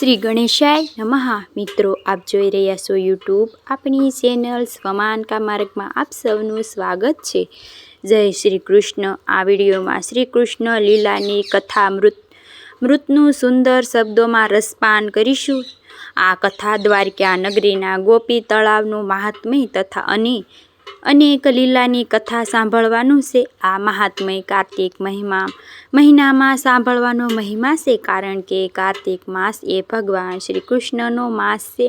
શ્રી ગણેશાય નમઃ. મિત્રો, આપ જોઈ રહ્યા છો યુટ્યુબ આપણી ચેનલ સ્વમાનકા માર્ગમાં આપ સૌનું સ્વાગત છે. જય શ્રી કૃષ્ણ. આ વિડીયોમાં શ્રી કૃષ્ણ લીલાની કથા મૃત, મૃતનું સુંદર શબ્દોમાં રસપાન કરીશું. આ કથા દ્વારકા નગરીના ગોપી તળાવનું મહાત્મ્ય તથા અને અનેક લીલાની કથા સાંભળવાનું છે આ મહાત્મય કાર્તિક મહિમા. મહિનામાં સાંભળવાનો મહિમા છે કારણ કે કાર્તિક માસ એ ભગવાન શ્રી કૃષ્ણનો માસ છે.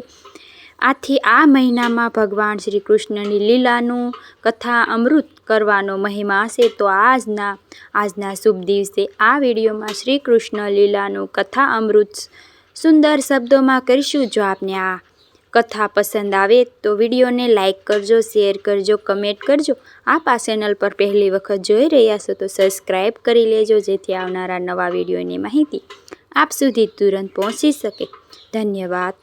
આથી આ મહિનામાં ભગવાન શ્રી કૃષ્ણની લીલાનું કથા અમૃત કરવાનો મહિમા છે તો આજના આજના શુભ દિવસે આ વિડીયોમાં શ્રી કૃષ્ણ લીલાનું કથા અમૃત સુંદર શબ્દોમાં કરીશું. જો આપને આ કથા પસંદ આવે તો વિડીયોને લાઇક કરજો, શેર કરજો, કમેન્ટ કરજો. આ ચેનલ પર પહેલી વખત જોઈ રહ્યા છો તો સબસ્ક્રાઈબ કરી લેજો, જેથી આવનારા નવા વિડીયોની માહિતી આપ સુધી તુરંત પહોંચી શકે. ધન્યવાદ.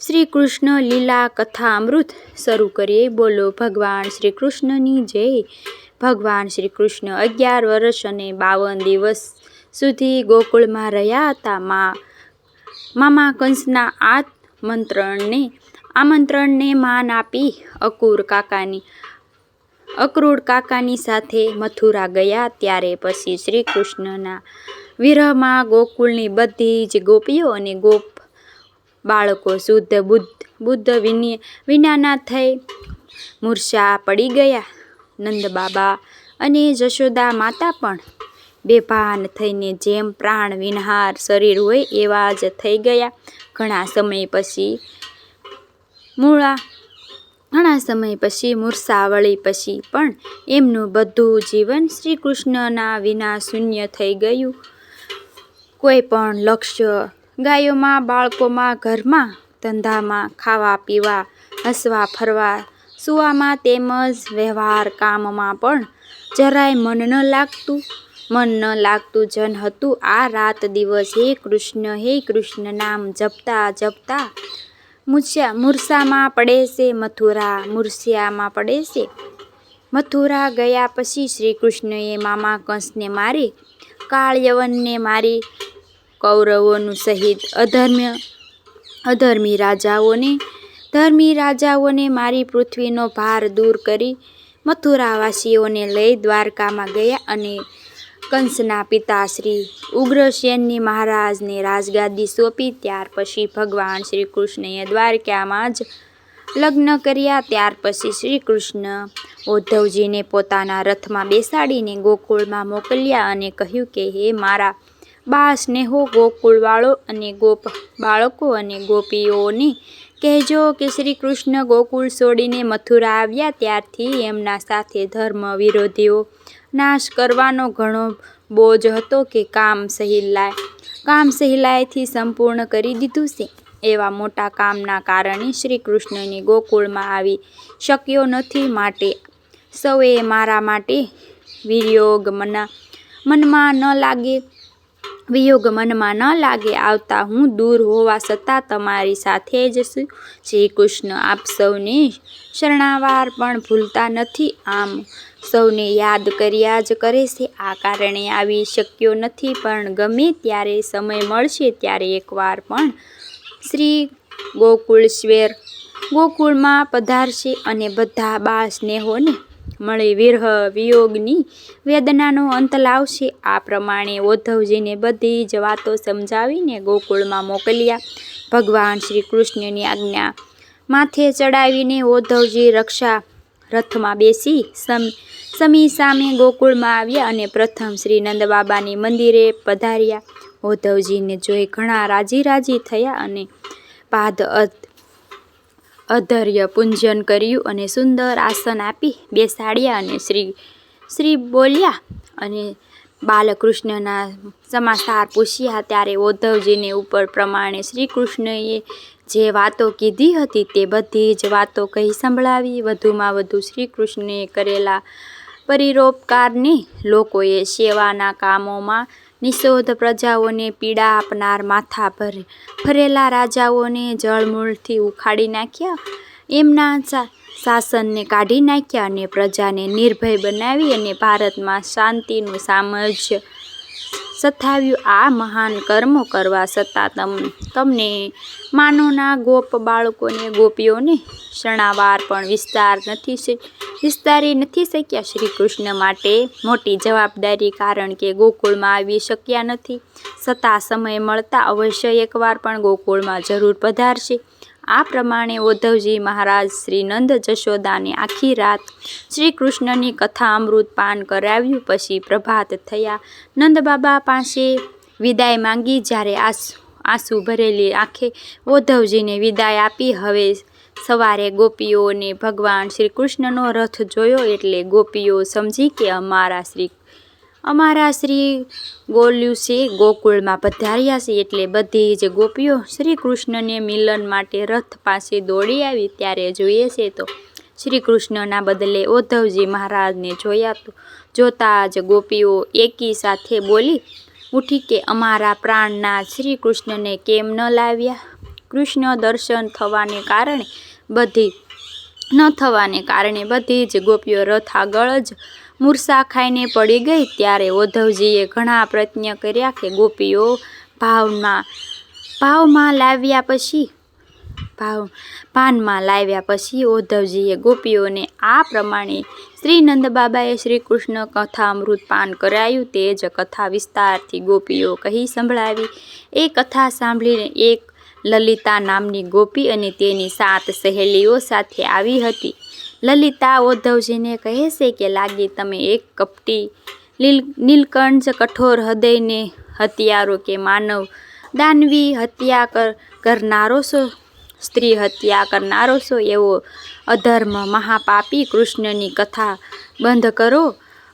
શ્રી કૃષ્ણ લીલા કથા અમૃત શરૂ કરીએ. બોલો, ભગવાન શ્રી કૃષ્ણની જય. ભગવાન શ્રી કૃષ્ણ અગિયાર વર્ષ અને બાવન દિવસ સુધી ગોકુળમાં રહ્યા હતા. મા મામા કંસના આ મંત્રણને આમંત્રણને માન આપી અકુર કાકાની, અક્રૂર કાકાની સાથે મથુરા ગયા ત્યારે પછી શ્રી કૃષ્ણના વિરહમાં ગોકુળની બધી જ ગોપીઓ અને ગોપ બાળકો શુદ્ધ બુદ્ધ બુદ્ધ વિનાના થઈ મૂર્છા પડી ગયા. નંદબાબા અને જશોદા માતા પણ બેભાન થઈને જેમ પ્રાણ વિનહાર શરીર હોય એવા જ થઈ ગયા. ઘણા સમય પછી મૂળા, ઘણા સમય પછી મૂર્છાવળી પછી પણ એમનું બધું જીવન શ્રી કૃષ્ણના વિના શૂન્ય થઈ ગયું. કોઈ પણ લક્ષ્ય ગાયોમાં, બાળકોમાં, ઘરમાં, ધંધામાં, ખાવા, પીવા, હસવા, ફરવા, સુવામાં તેમજ વ્યવહાર કામમાં પણ જરાય મન ન લાગતું. મન ન લાગતું જન હતું આ રાત દિવસ. હે કૃષ્ણ હે કૃષ્ણ, નામ જપતા જપતા મૂર્છા મૂર્છામાં પડે છે મથુરા મૂર્છિયામાં પડે છે મથુરા ગયા પછી શ્રી કૃષ્ણએ મામા કંસને મારી, કાળયવનને મારી, કૌરવોનું સહિત અધર્મ્ય, અધર્મી રાજાઓને, ધર્મી રાજાઓને મારી પૃથ્વીનો ભાર દૂર કરી મથુરાવાસીઓને લઈ દ્વારકામાં ગયા અને કંસના પિતા શ્રી ઉગ્રસેનની મહારાજને રાજગાદી સોંપી, ત્યાર પછી ભગવાન શ્રી કૃષ્ણએ દ્વારકામાં જ લગ્ન કર્યા. ત્યાર પછી શ્રી કૃષ્ણ ઉદ્ધવજીને પોતાના રથમાં બેસાડીને ગોકુળમાં મોકલ્યા અને કહ્યું કે, હે મારા બા સ્નેહો, ગોકુળવાળો અને ગોપ બાળકો અને ગોપીઓને કહેજો કે શ્રી કૃષ્ણ ગોકુળ છોડીને મથુરા આવ્યા. ત્યારથી એમના સાથે ધર્મ વિરોધીઓ નાશ કરવાનો ઘણો બોજ હતો કે કામ સહેલાય, કામ સહેલાઈથી સંપૂર્ણ કરી દીધું છે. એવા મોટા કામના કારણે શ્રી કૃષ્ણની ગોકુળમાં આવી શક્યો નથી માટે. સૌએ મારા માટે વિયોગ મના, મનમાં ન લાગે, વિયોગ મનમાં ન લાગે આવતા હું દૂર હોવા છતાં તમારી સાથે જ છું. શ્રી કૃષ્ણ આપ સૌને શરણાવાર પણ ભૂલતા નથી. આમ સૌને યાદ કર્યા જ કરે છે. આ કારણે આવી શક્યો નથી, પણ ગમે ત્યારે સમય મળશે ત્યારે એકવાર પણ શ્રી ગોકુળશ્વેર ગોકુળમાં પધારશે અને બધા બા સ્નેહોને મળી વિરહ વિયોગની વેદનાનો અંત લાવશે. આ પ્રમાણે ઉદ્ધવજીને બધી જ વાતો સમજાવીને ગોકુળમાં મોકલ્યા. ભગવાન શ્રી કૃષ્ણની આજ્ઞા માથે ચડાવીને ઉદ્ધવજી રક્ષા રથમાં બેસી સમ, સમી ગોકુળમાં આવ્યા અને પ્રથમ શ્રી નંદબાબાની મંદિરે પધાર્યા. ઉદ્ધવજીને જોઈ ઘણા રાજી રાજી થયા અને પાદ અધર્ય પૂંજન કર્યું અને સુંદર આસન આપી બેસાડ્યા અને શ્રી શ્રી બોલ્યા અને બાલકૃષ્ણના સમાચાર પૂછ્યા. ત્યારે ઉદ્ધવજીને ઉપર પ્રમાણે શ્રી કૃષ્ણએ જે વાતો કીધી હતી તે બધી જ વાતો કહી સંભળાવી. વધુમાં વધુ શ્રી કૃષ્ણે કરેલા પરિરોપકારને લોકોએ સેવાના કામોમાં નિશોધ પ્રજાઓને પીડા આપનાર માથા ભરે ફરેલા રાજાઓને જળમૂળથી ઉખાડી નાખ્યા. એમના શાસનને કાઢી નાખ્યા અને પ્રજાને નિર્ભય બનાવી અને ભારતમાં શાંતિનું સામ્રાજ્ય સથાવ્યું આ મહાન કર્મો કરવા છતાં તમ, તમને માનવના ગોપ બાળકોને, ગોપીઓને શણાવાર પણ વિસ્તાર નથી વિસ્તારી નથી શક્યા શ્રી કૃષ્ણ માટે મોટી જવાબદારી કારણ કે ગોકુળમાં આવી શક્યા નથી. છતાં સમય મળતા અવશ્ય એકવાર પણ ગોકુળમાં જરૂર પધારશે. આ પ્રમાણે ઉદ્ધવજી મહારાજ શ્રી નંદ જશોદાને આખી રાત શ્રી કૃષ્ણની કથા અમૃત પાન કરાવ્યું પછી પ્રભાત થયા. નંદબાબા પાસે વિદાય માંગી જ્યારે આંસુ આંસુ ભરેલી આંખે ઉદ્ધવજીને વિદાય આપી. હવે સવારે ગોપીઓને ભગવાન શ્રી કૃષ્ણનો રથ જોયો એટલે ગોપીઓ સમજી કે અમારા શ્રી અમારા શ્રી ગોલ્યુસે ગોકુળમાં પધાર્યા છે એટલે બધી જ ગોપીઓ શ્રી કૃષ્ણને મિલન માટે રથ પાસે દોડી આવી ત્યારે જોઈએ છે તો શ્રી કૃષ્ણના બદલે ઉદ્ધવજી મહારાજને જોયા તો જોતા જ ગોપીઓ એકી સાથે બોલી, ઉઠી કે અમારા પ્રાણના શ્રી કૃષ્ણને કેમ ન લાવ્યા? કૃષ્ણ દર્શન થવાને કારણે બધી, ન થવાને કારણે બધી જ ગોપીઓ રથ આગળ જ મૂર્છા ખાઈને પડી ગઈ ત્યારે ઉદ્ધવજીએ ઘણા પ્રયત્ન કર્યા કે ગોપીઓ ભાવમાં ભાવમાં લાવ્યા પછી, ભાવ, ભાનમાં લાવ્યા પછી ઉદ્ધવજીએ ગોપીઓને આ પ્રમાણે શ્રી નંદબાબાએ શ્રી કૃષ્ણ કથા અમૃત પાન કરાયું. તે જ કથા વિસ્તારથી ગોપીઓ કહી સંભળાવી. એ કથા સાંભળીને એક લલિતા નામની ગોપી અને તેની સાત સહેલીઓ સાથે આવી હતી. લલિતા ઉદ્ધવજીને કહે છે કે લાગે તમે એક કપટી લીલ નીલકંઠ કઠોર હૃદયને હત્યારો કે માનવ દાનવી હત્યા કર કરનારો છો, સ્ત્રી હત્યા કરનારો છો એવો અધર્મ મહાપાપી કૃષ્ણની કથા બંધ કરો.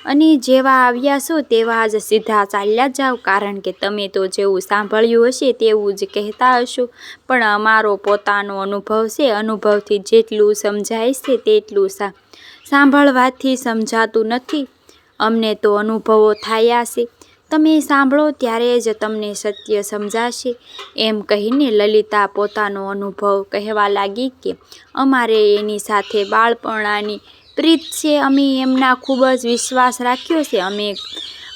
અને જેવા આવ્યા છો તેવા જ સીધા ચાલ્યા જાઓ. કારણ કે તમે તો જેવું સાંભળ્યું હશે તેવું જ કહેતા હશો. પણ અમારો પોતાનો અનુભવ છે, અનુભવથી જેટલું સમજાય છે તેટલું સા, સાંભળવાથી સમજાતું નથી. અમને તો અનુભવો થયા છે. તમે સાંભળો ત્યારે જ તમને સત્ય સમજાશે. એમ કહીને લલિતા પોતાનો અનુભવ કહેવા લાગી કે, અમારે એની સાથે બાળપણાની પ્રીત છે, અમે એમના ખૂબ જ વિશ્વાસ રાખ્યો છે. અમે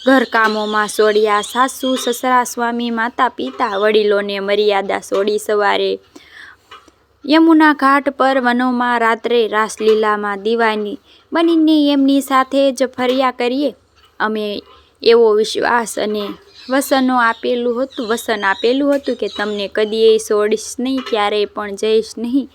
ઘરકામોમાં સોડ્યા, સાસુ, સસરા, સ્વામી, માતા, પિતા, વડીલોને મર્યાદા સોડી સવારે યમુના ઘાટ પર વનોમાં રાત્રે રાસલીલામાં દીવાની બનીને એમની સાથે જ ફર્યા કરીએ. અમે એવો વિશ્વાસ અને વસનો આપેલું હતું, વસન આપેલું હતું કે તમને કદીએ છોડીશ નહીં, ક્યારેય પણ જઈશ નહીં.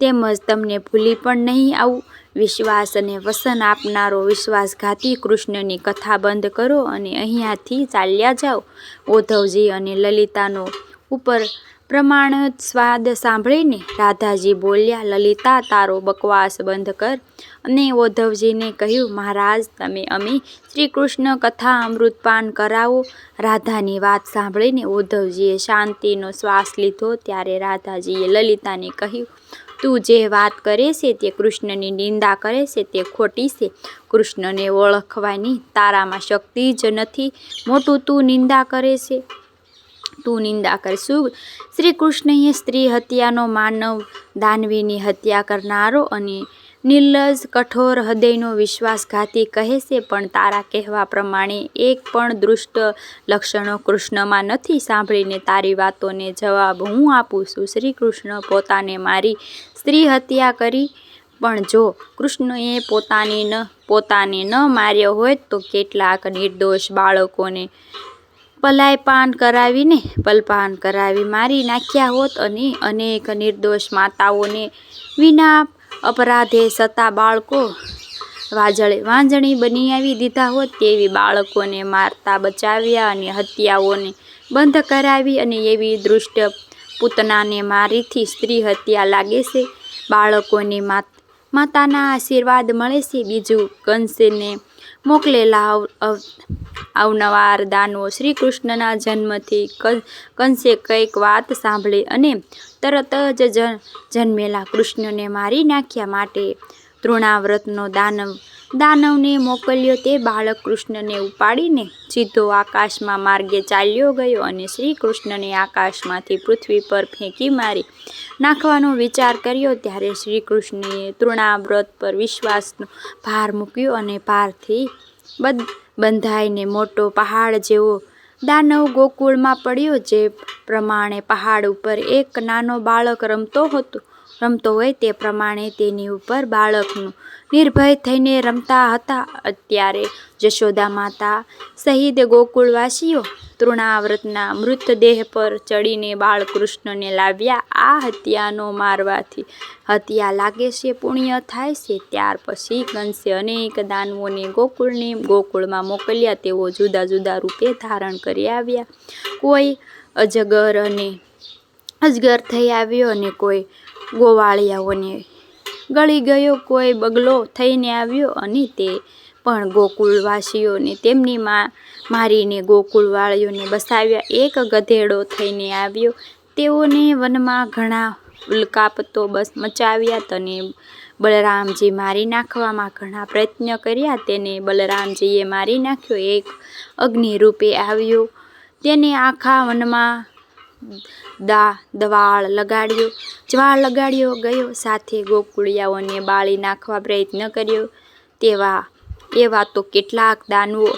તેમજ તમને ભૂલી પણ નહીં આવું. વિશ્વાસ અને વસન આપનારો વિશ્વાસઘાતી કૃષ્ણની કથા બંધ કરો અને અહીંયાથી ચાલ્યા જાઓ. ઉદ્ધવજી અને લલિતાનો ઉપર પ્રમાણ સ્વાદ સાંભળીને રાધાજી બોલ્યા, લલિતા, તારો બકવાસ બંધ કર. અને ઉદ્ધવજીને કહ્યું, મહારાજ, તમે અમે શ્રી કૃષ્ણ કથા અમૃતપાન કરાવો. રાધાની વાત સાંભળીને ઉદ્ધવજીએ શાંતિનો શ્વાસ લીધો. ત્યારે રાધાજીએ લલિતાને કહ્યું તું જે વાત કરે છે તે કૃષ્ણની નિંદા કરે છે, તે ખોટી છે. કૃષ્ણને ઓળખવાની તારામાં શક્તિ જ નથી. મોટું તું નિંદા કરે છે. તું નિંદા કરશું. શ્રી કૃષ્ણએ સ્ત્રી હત્યાનો માનવ દાનવીની હત્યા કરનારો અને નિર્લજ કઠોર હૃદયનો વિશ્વાસઘાતી કહે છે, પણ તારા કહેવા પ્રમાણે એક પણ દુષ્ટ લક્ષણો કૃષ્ણમાં નથી. સાંભળીને તારી વાતોને જવાબ હું આપું છું. શ્રી કૃષ્ણ પોતાને મારી સ્ત્રી હત્યા કરી. પણ જો કૃષ્ણએ પોતાની ન, પોતાને ન માર્યો હોય તો કેટલાક નિર્દોષ બાળકોને પલાયપાન કરાવીને, પલપાન કરાવી મારી નાખ્યા હોત અને અનેક નિર્દોષ માતાઓને વિના અપરાધે સતા બાળકો વાજળે, વાંજણી બનાવી દીધા હોત તેવી બાળકોને મારતા બચાવ્યા અને હત્યાઓને બંધ કરાવી અને એવી દૃષ્ટ પૂતનાને મારીથી સ્ત્રી હત્યા લાગે છે. બાળકોને માત, માતાના આશીર્વાદ મળે છે. બીજું, કંસને મોકલેલા અવ અવ અવનવાર દાનો શ્રી કૃષ્ણના જન્મથી કંસે કંઈક વાત સાંભળી અને તરત જ, જન્મેલા કૃષ્ણને મારી નાખ્યા માટે તૃણાવ્રતનો દાનવ દાનવને મોકલ્યો તે બાળક કૃષ્ણને ઉપાડીને સીધો આકાશમાં માર્ગે ચાલ્યો ગયો અને શ્રી કૃષ્ણને આકાશમાંથી પૃથ્વી પર ફેંકી મારી. નાખવાનો વિચાર કર્યો ત્યારે શ્રી કૃષ્ણએ તૃણાવ્રત પર વિશ્વાસનો ભાર મૂક્યો અને ભારથી બધ, બંધાઈને મોટો પહાડ જેવો દાનવ ગોકુળમાં પડ્યો જે પ્રમાણે પહાડ ઉપર એક નાનો બાળક રમતો હતો. રમતો હોય તે પ્રમાણે તેની ઉપર બાળકનું નિર્ભય થઈને રમતા હતા. અત્યારે જશોદા માતા સહિત ગોકુળવાસીઓ તૃણાવ્રતના મૃતદેહ પર ચડીને બાળકૃષ્ણને લાવ્યા. આ હત્યાનો મારવાથી હત્યા લાગે છે, પુણ્ય થાય છે. ત્યાર પછી કંસે અનેક દાનવોને ગોકુળને ગોકુળમાં મોકલ્યા. તેઓ જુદા જુદા રૂપે ધારણ કરી આવ્યા. કોઈ અજગર અને અજગર થઈ આવ્યો અને કોઈ ગોવાળિયાઓને ગળી ગયો, કોઈ બગલો થઈને આવ્યો અને તે પણ ગોકુળવાસીઓને તેમની માં, મારીને ગોકુળવાળીઓને બસાવ્યા. એક ગધેડો થઈને આવ્યો. તેઓને વનમાં ઘણા ઉલ્કાપતો બસ મચાવ્યા તને બલરામજી મારી નાખવામાં ઘણા પ્રયત્ન કર્યા. તેને બલરામજીએ મારી નાખ્યો. એક અગ્નિ રૂપે આવ્યો. તેને આખા વનમાં દા, દવાળ લગાડ્યો, જ્વાળ લગાડ્યો, ગયો. સાથે ગોકુળિયાઓને બાળી નાખવા પ્રયત્ન કર્યો. તેવા, એવા તો કેટલાક દાનવો,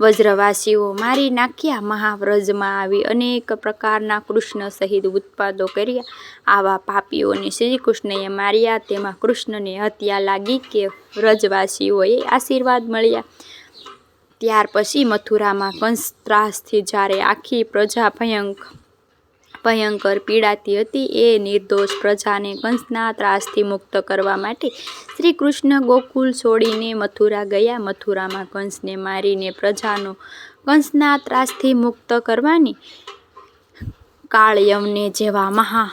વજ્રવાસીઓ મારી નાખ્યા મહાવ્રજમાં આવી અનેક પ્રકારના કૃષ્ણ સહિત ઉત્પાદો કર્યા. આવા પાપીઓને શ્રી કૃષ્ણએ માર્યા. તેમાં કૃષ્ણને હત્યા લાગી કે વ્રજવાસીઓએ આશીર્વાદ મળ્યા. ત્યાર પછી મથુરામાં કંસ ત્રાસથી જ્યારે આખી પ્રજા ભયંકર ભયંકર પીડાતી હતી. એ નિર્દોષ પ્રજાને કંસના ત્રાસથી મુક્ત કરવા માટે શ્રી કૃષ્ણ ગોકુલ છોડીને મથુરા ગયા. મથુરામાં કંસને મારીને પ્રજાનો કંસના ત્રાસથી મુક્ત કરવાની કાળયવને જેવા મહા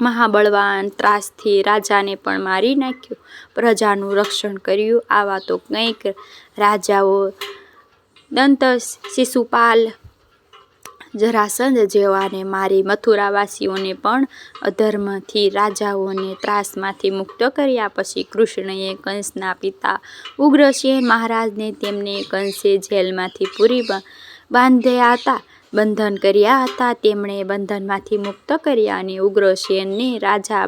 મહાબળવાન ત્રાસથી રાજાને પણ મારી નાખ્યો. પ્રજાનું રક્ષણ કર્યું. આવા તો કંઈક રાજાઓ દંત શિશુપાલ જરાસંધ જેવાને મારી મથુરાવાસીઓને પણ અધર્મથી, રાજાઓને ત્રાસમાંથી મુક્ત કર્યા પછી કૃષ્ણએ કંસના પિતા ઉગ્રસેન મહારાજને તેમને કંસે જેલમાંથી પૂરી બાંધ્યા હતા, બંધન કર્યા હતા. તેમણે બંધનમાંથી મુક્ત કર્યા અને ઉગ્રસેનને રાજા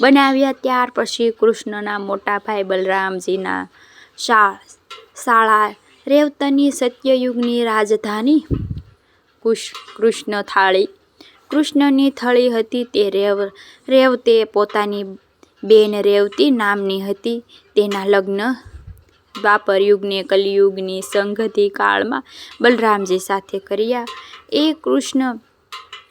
બનાવ્યા. ત્યાર પછી કૃષ્ણના મોટા ભાઈ બલરામજીના શાળા રેવતની સત્યયુગની રાજધાની કૃષ્ણ થાળી. કૃષ્ણની થળી હતી તે રેવ, રેવતે પોતાની બેન રેવતી નામની હતી. તેના લગ્ન દ્વાપર યુગને કલિયુગની સંઘતી કાળમાં બલરામજી સાથે કર્યા. એ કૃષ્ણ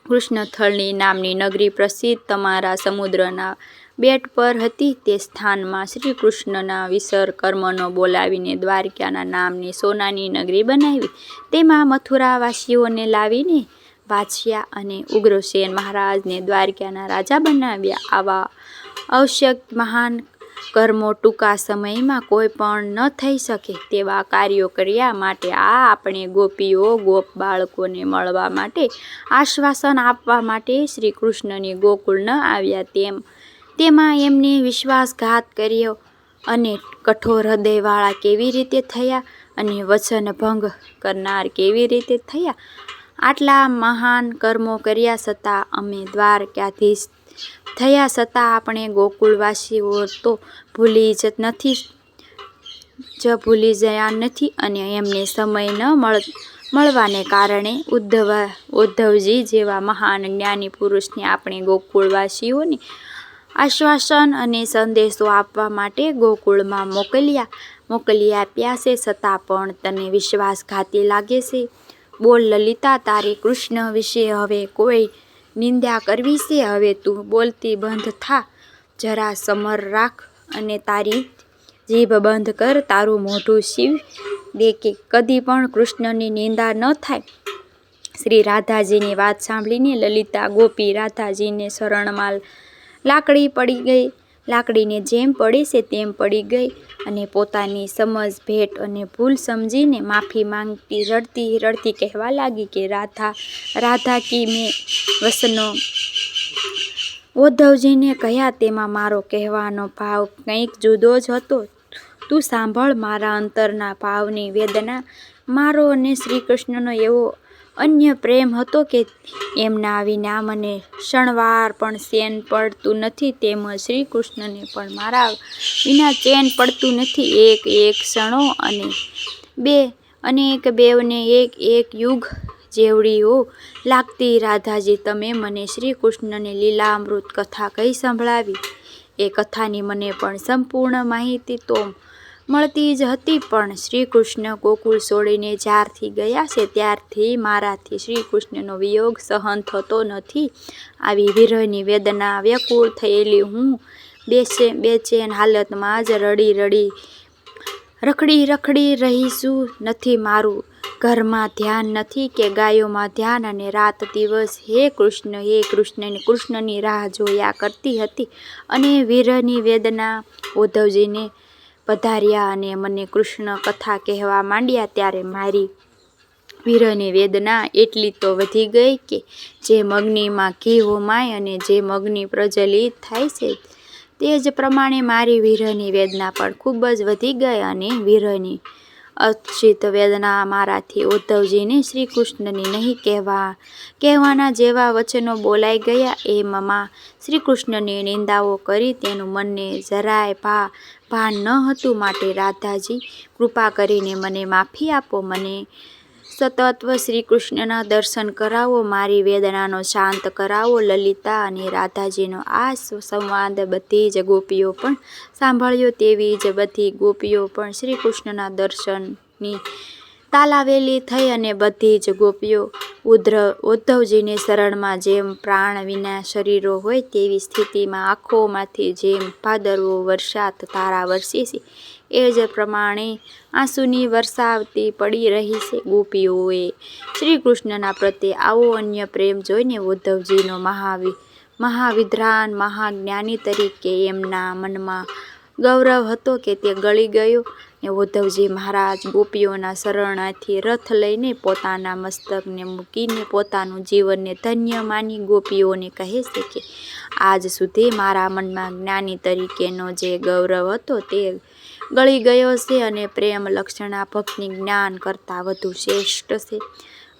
કૃષ્ણથળની નામની નગરી પ્રસિદ્ધ તમારા સમુદ્રના બેટ પર હતી તે સ્થાનમાં શ્રી કૃષ્ણના વિસર કર્મનો બોલાવીને દ્વારકાના નામની સોનાની નગરી બનાવી. તેમાં મથુરાવાસીઓને લાવીને વાંચ્યા અને ઉગ્રસેન મહારાજને દ્વારકાના રાજા બનાવ્યા. આવા આવશ્યક મહાન કર્મો ટૂંકા સમયમાં કોઈ પણ ન થઈ શકે તેવા કાર્યો કર્યા માટે આ આપણે ગોપીઓ, ગોપ બાળકોને મળવા માટે આશ્વાસન આપવા માટે શ્રી કૃષ્ણની ગોકુળ ન આવ્યા તેમ તેમાં એમને વિશ્વાસઘાત કર્યો અને કઠોર હૃદયવાળા કેવી રીતે થયા અને વચનભંગ કરનાર કેવી રીતે થયા? આટલા મહાન કર્મો કર્યા છતાં અમે દ્વારકાધીશ થયા છતાં આપણે ગોકુળવાસીઓ તો ભૂલી જ નથી, જ ભૂલી ગયા નથી અને એમને સમય ન મળ, મળવાને કારણે ઉદ્ધવ, ઉદ્ધવજી જેવા મહાન જ્ઞાની પુરુષને આપણે ગોકુળવાસીઓને આશ્વાસન અને સંદેશો આપવા માટે ગોકુળમાં મોકલ્યા. મોકલી આપ્યા છે છતાં પણ તને વિશ્વાસઘાતી લાગે છે? બોલ લલિતા, તારે કૃષ્ણ વિશે હવે કોઈ નિંદા કરવી છે? હવે તું બોલતી બંધ થા. જરા સમર રાખ અને તારી જીભ બંધ કર. તારું મોઢું શિવ દે કે કદી પણ કૃષ્ણની નિંદા ન થાય. શ્રી રાધાજીની વાત સાંભળીને લલિતા, ગોપી રાધાજીને શરણમાં લાકડી પડી ગઈ. લાકડીને જેમ પડે છે તેમ પડી ગઈ અને પોતાની સમજ, ભેટ અને ભૂલ સમજીને માફી માંગતી રડતી રડતી કહેવા લાગી કે, રાધા રાધા કી મેં વસનો ઉદ્ધવજીને કહ્યા તેમાં મારો કહેવાનો ભાવ કંઈક જુદો જ હતો. તું સાંભળ મારા અંતરના ભાવની વેદના. મારો અને શ્રી કૃષ્ણનો એવો અન્ય પ્રેમ હતો કે એમના વિના મને શણવાર પણ ચેન પડતું નથી, તેમજ શ્રી કૃષ્ણને પણ મારા વિના ચેન પડતું નથી. એક એક ક્ષણો અને બે, અનેક બેવને એક એક યુગ જેવડીઓ લાગતી. રાધાજી, તમે મને શ્રી કૃષ્ણની લીલામૃત કથા કઈ સંભળાવી? એ કથાની મને પણ સંપૂર્ણ માહિતી તો મળતી જ હતી, પણ શ્રી કૃષ્ણ ગોકુળ છોડીને જ્યારથી ગયા છે, ત્યારથી મારાથી શ્રી કૃષ્ણનો વિયોગ સહન થતો નથી. આવી વિરહની વેદના વ્યાકુળ થયેલી હું બેસે, બેચેન હાલતમાં જ રડી રડી, રખડી રખડી રહીશું નથી મારું. ઘરમાં ધ્યાન નથી કે ગાયોમાં ધ્યાન અને રાત દિવસ હે કૃષ્ણ, હે કૃષ્ણને કૃષ્ણની રાહ જોયા કરતી હતી. અને વીરની વેદના ઉદ્ધવજીને પધાર્યા અને મને કૃષ્ણ કથા કહેવા માંડ્યા ત્યારે મારી વીરની વેદના એટલી તો વધી ગઈ કે જે મગનીમાં ઘી હોમાય અને જે મગની પ્રજ્વલિત થાય છે તે જ પ્રમાણે મારી વીરની વેદના પણ ખૂબ જ વધી ગઈ અને વીરની અચ્છિત વેદના મારાથી ઉદ્ધવજીને શ્રી કૃષ્ણની નહીં કહેવા, કહેવાના જેવા વચનો બોલાઈ ગયા. એમમાં શ્રી કૃષ્ણની નિંદાઓ કરી તેનું મનને જરાય ભા ભાન ન હતું માટે રાધાજી કૃપા કરીને મને માફી આપો, મને સતત્વ શ્રી કૃષ્ણના દર્શન કરાવો, મારી વેદનાનો શાંત કરાવો, લલિતા અને રાધાજીનો આ સંવાદ બધી જ ગોપીઓ પણ સાંભળ્યો. તેવી જ બધી ગોપીઓ પણ શ્રી કૃષ્ણના દર્શનની તાલાવેલી થઈ અને બધી જ ગોપીઓ ઉદ્ર ઉદ્ધવજીની શરણમાં જેમ પ્રાણ વિના શરીરો હોય તેવી સ્થિતિમાં આંખોમાંથી જેમ ભાદરવો વરસાદ તારા વરસી છે. એ જ પ્રમાણે આંસુની વરસાવતી પડી રહી છે ગોપીઓએ. શ્રી કૃષ્ણના પ્રત્યે આવો અન્ય પ્રેમ જોઈને ઉદ્ધવજીનો મહાવી મહાવિદ્રાન મહાજ્ઞાની તરીકે એમના મનમાં ગૌરવ હતો કે તે ગળી ગયો. ને ઉદ્ધવજી મહારાજ ગોપીઓના શરણાથી રથ લઈને પોતાના મસ્તકને મૂકીને પોતાનું જીવનને ધન્ય માની ગોપીઓને કહે છે કે, આજ સુધી મારા મનમાં જ્ઞાની તરીકેનો જે ગૌરવ હતો તે ગળી ગયો છે અને પ્રેમ લક્ષણા ભક્તની જ્ઞાન કરતાં વધુ શ્રેષ્ઠ છે.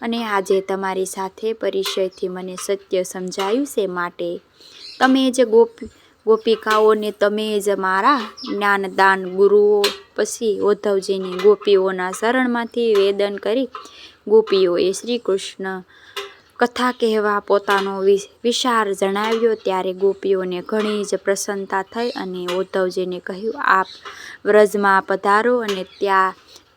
અને આજે તમારી સાથે પરિચયથી મને સત્ય સમજાયું છે માટે. તમે જે ગોપી ગોપિકાઓને તમે જ મારા જ્ઞાનદાન ગુરુઓ. પછી ઉદ્ધવજીની ગોપીઓના શરણમાંથી વેદન કરી ગોપીઓએ શ્રી કૃષ્ણ કથા કહેવા પોતાનો વિચાર જણાવ્યો. ત્યારે ગોપીઓને ઘણી જ પ્રસન્નતા થઈ અને ઉદ્ધવજીને કહ્યું, આપ વ્રજમાં પધારો અને ત્યાં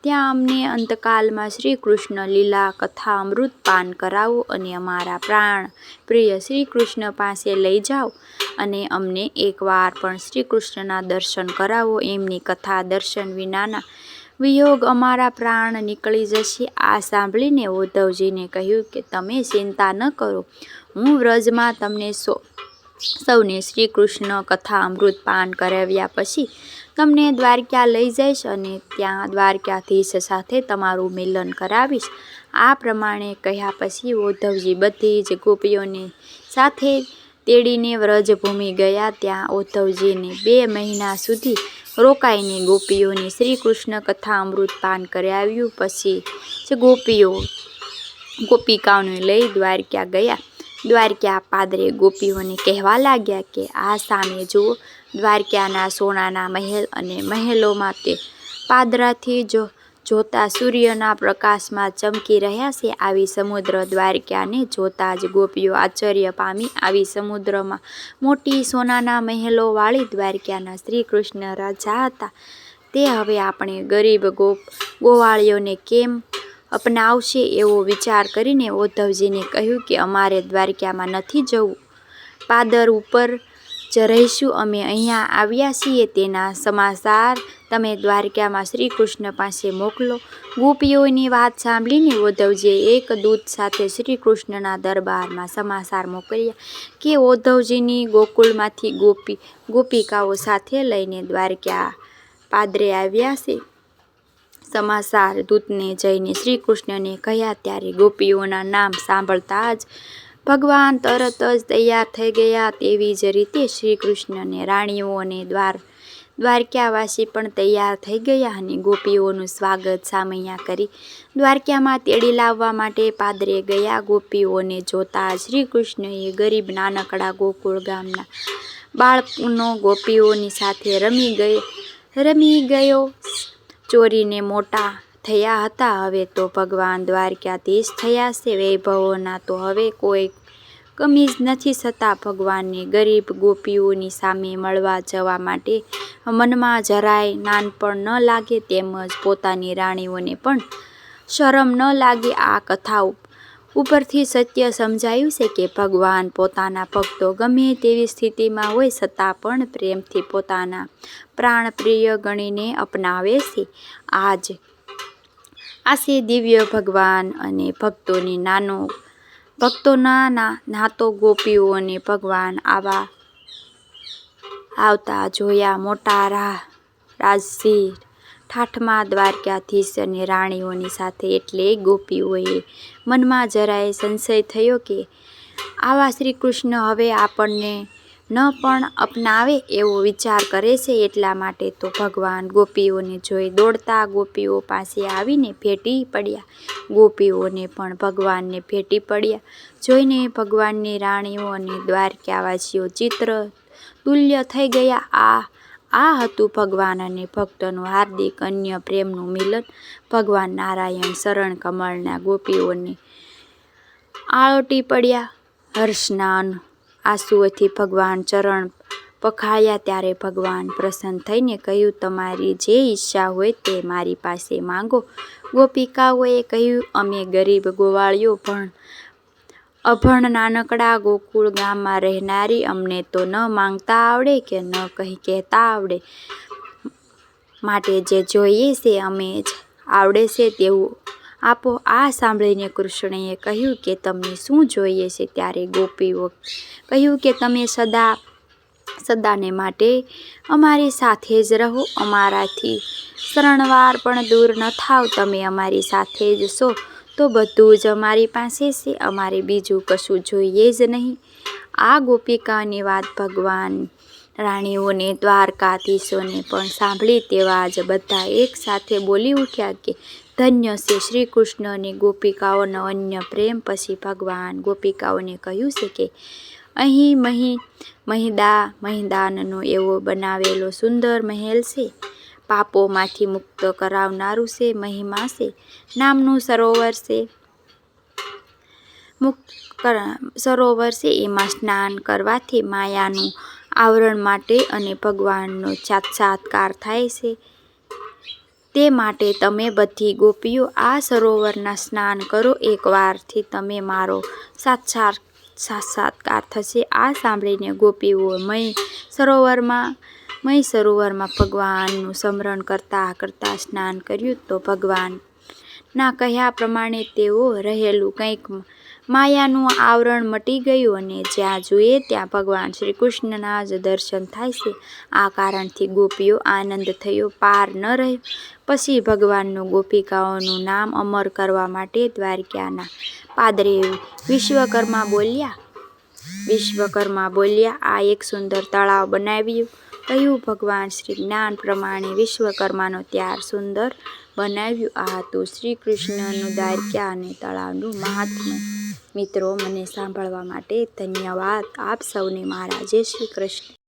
ત્યાં અમને અંતકાલમાં શ્રી કૃષ્ણ લીલા કથા અમૃત પાન કરાવો અને અમારા પ્રાણ પ્રિય શ્રી કૃષ્ણ પાસે લઈ જાઓ અને અમને એકવાર પણ શ્રી કૃષ્ણના દર્શન કરાવો. એમની કથા દર્શન વિનાના વિયોગ અમારા પ્રાણ નીકળી જશે. આ સાંભળીને ઉદ્ધવજીને કહ્યું કે તમે ચિંતા ન કરો. હું વ્રજમાં તમને સો, સૌને શ્રી કૃષ્ણ કથા અમૃત પાન કરાવ્યા પછી તમને દ્વારકા લઈ જઈશ અને ત્યાં દ્વારકાધીશ સાથે તમારું મિલન કરાવીશ. આ પ્રમાણે કહ્યા પછી ઉદ્ધવજી બધી જ ગોપીઓને સાથે તેડીને વ્રજભૂમિ ગયા. ત્યાં ઉદ્ધવજીને બે મહિના સુધી રોકાઈને ગોપીઓની શ્રી કૃષ્ણ કથા અમૃત પાન કરાવ્યું. પછી જે ગોપીઓ ગોપિકાઓને લઈ દ્વારકા ગયા. દ્વારકા પાદરે ગોપીઓને કહેવા લાગ્યા કે, આ સામે જુઓ દ્વારકાના સોનાના મહેલ અને મહેલોમાં તે પાદરાથી જો જોતા સૂર્યના પ્રકાશમાં ચમકી રહ્યા છે, આવી સમુદ્ર દ્વારકાને જોતા જ ગોપીઓ આશ્ચર્ય પામી આવી સમુદ્રમાં મોટી સોનાના મહેલોવાળી દ્વારકાના શ્રી કૃષ્ણ રાજા હતા. તે હવે આપણે ગરીબ ગોપ ગોવાળીઓને કેમ અપનાવશે એવો વિચાર કરીને ઉદ્ધવજીને કહ્યું કે અમારે દ્વારકામાં નથી જવું. પાદર ઉપર જ રહીશું. અમે અહીંયા આવ્યા છીએ તેના સમાચાર. તમે દ્વારકામાં શ્રી કૃષ્ણ પાસે મોકલો. ગોપીઓની વાત સાંભળીને ઉદ્ધવજીએ એક દૂત સાથે શ્રી કૃષ્ણના દરબારમાં સમાચાર મોકલ્યા કે ઉદ્ધવજીની ગોકુળમાંથી ગોપી, ગોપિકાઓ સાથે લઈને દ્વારકા પાદરે આવ્યા છે. સમાચાર દૂતને જઈને શ્રી કૃષ્ણને કહ્યા, ત્યારે ગોપીઓના નામ સાંભળતા જ ભગવાન તરત જ તૈયાર થઈ ગયા તેવી જ રીતે શ્રી કૃષ્ણને રાણીઓ દ્વાર દ્વારકાવાસી પણ તૈયાર થઈ ગયા અને ગોપીઓનું સ્વાગત સામૈયા કરી દ્વારકામાં તેડી લાવવા માટે પાદરે ગયા. ગોપીઓને જોતા શ્રી કૃષ્ણએ ગરીબ નાનકડા ગોકુળ ગામના બાળકનો ગોપીઓની સાથે રમી ગઈ, રમી ગયો. ચોરીને મોટા થયા હતા. હવે તો ભગવાન દ્વારકાધીશ થયા છે, વૈભવોના તો હવે કોઈ કમી જ નથી છતાં ભગવાનને ગરીબ ગોપીઓની સામે મળવા જવા માટે મનમાં જરાય નાનપણ ન લાગે, તેમજ પોતાની રાણીઓને પણ શરમ ન લાગે. આ કથા ઉપરથી સત્ય સમજાયું છે કે ભગવાન પોતાના ભક્તો ગમે તેવી સ્થિતિમાં હોય, છતાં પણ પ્રેમથી પોતાના પ્રાણપ્રિય ગણીને અપનાવે છે. આજ આશે દિવ્ય ભગવાન અને ભક્તોની નાનો, ભક્તોના નાતો ગોપીઓ અને ભગવાન આવા આવતા જોયા મોટા રાજસિંહ ઠાઠમાં, દ્વારકાધીશ અને રાણીઓની સાથે એટલે ગોપીઓએ મનમાં જરાય સંશય થયો કે, આવા શ્રી કૃષ્ણ, હવે આપણને ન પણ અપનાવે એવો વિચાર કરે છે એટલા માટે તો ભગવાન ગોપીઓને જોઈ દોડતા ગોપીઓ પાસે આવીને ભેટી પડ્યા. ગોપીઓને પણ ભગવાનને ભેટી પડ્યા. જોઈને ભગવાનની રાણીઓ અને દ્વારકાવાસીઓ ચિત્ર તુલ્ય થઈ ગયા. આ આ હતું ભગવાન અને ભક્તનું હાર્દિક અન્ય પ્રેમનું મિલન. ભગવાન નારાયણ શરણ કમળના ગોપીઓને આળોટી પડ્યા. હર્ષના આંસુઓથી ભગવાન ચરણ પખાળ્યા ત્યારે ભગવાન પ્રસન્ન થઈને કહ્યું, તમારી જે ઈચ્છા હોય તે મારી પાસે માંગો. ગોપિકાઓએ કહ્યું, અમે ગરીબ ગોવાળીઓ, પણ અભણ નાનકડા ગોકુળ ગામમાં રહેનારી અમને તો ન માંગતા આવડે કે ન કંઈ કહેતા આવડે. માટે જે જોઈએ છે, અમે જ આવડે છે તેવું આપો આ સાંભળીને કૃષ્ણએ કહ્યું કે તમને શું જોઈએ છે ત્યારે ગોપીઓ? કહ્યું કે તમે સદા, સદાને માટે અમારી સાથે જ રહો, અમારાથી શરણવાર પણ દૂર ન થાવ. તમે અમારી સાથે જ છો, તો બધું જ અમારી પાસે છે. અમારે બીજું કશું જોઈએ જ નહીં. આ ગોપિકાની વાત ભગવાન રાણીઓને, દ્વારકાધીશોને પણ સાંભળી તેવા જ બધા એકસાથે બોલી ઉઠ્યા કે ધન્ય છે શ્રી કૃષ્ણની ગોપિકાઓનો અન્ય પ્રેમ પછી ભગવાન ગોપિકાઓને કહ્યું છે કે અહીં મહી, મહિદા, મહિદાનનો એવો બનાવેલો સુંદર મહેલ છે. પાપોમાંથી મુક્ત કરાવનારું છે, મહિમા છે, નામનું સરોવર છે. મુક્ત સરોવર છે, એમાં સ્નાન કરવાથી માયાનું આવરણ માટે અને ભગવાનનો સાક્ષાત્કાર થાય છે. તે માટે તમે બધી ગોપીઓ આ સરોવરના સ્નાન કરો. એકવારથી તમે મારો સાક્ષાત, સાક્ષાત્કાર થશે. આ સાંભળીને ગોપીઓ મય સરોવરમાં મય સરોવરમાં ભગવાનનું સ્મરણ કરતા કરતા સ્નાન કર્યું તો ભગવાનના કહ્યા પ્રમાણે તેઓ રહેલું કંઈક માયાનું આવરણ મટી ગયું અને જ્યાં જોઈએ ત્યાં ભગવાન શ્રી કૃષ્ણના જ દર્શન થાય છે. આ કારણથી ગોપીઓ આનંદ થયો. પાર ન રહ્યો પછી ભગવાનનું ગોપિકાઓનું નામ અમર કરવા માટે દ્વારકાના પાદરે વિશ્વકર્મા બોલ્યા. વિશ્વકર્મા બોલ્યા, આ એક સુંદર તળાવ બનાવ્યું. કહ્યું, ભગવાન શ્રી જ્ઞાન પ્રમાણે વિશ્વકર્માનો ત્યાર સુંદર બનાવ્યું. આ હતું શ્રી કૃષ્ણનું દ્વારકા અને તળાવનું મહાત્મ્ય. મિત્રો, મને સાંભળવા માટે ધન્યવાદ. આપ સૌને મારા જય શ્રી કૃષ્ણ.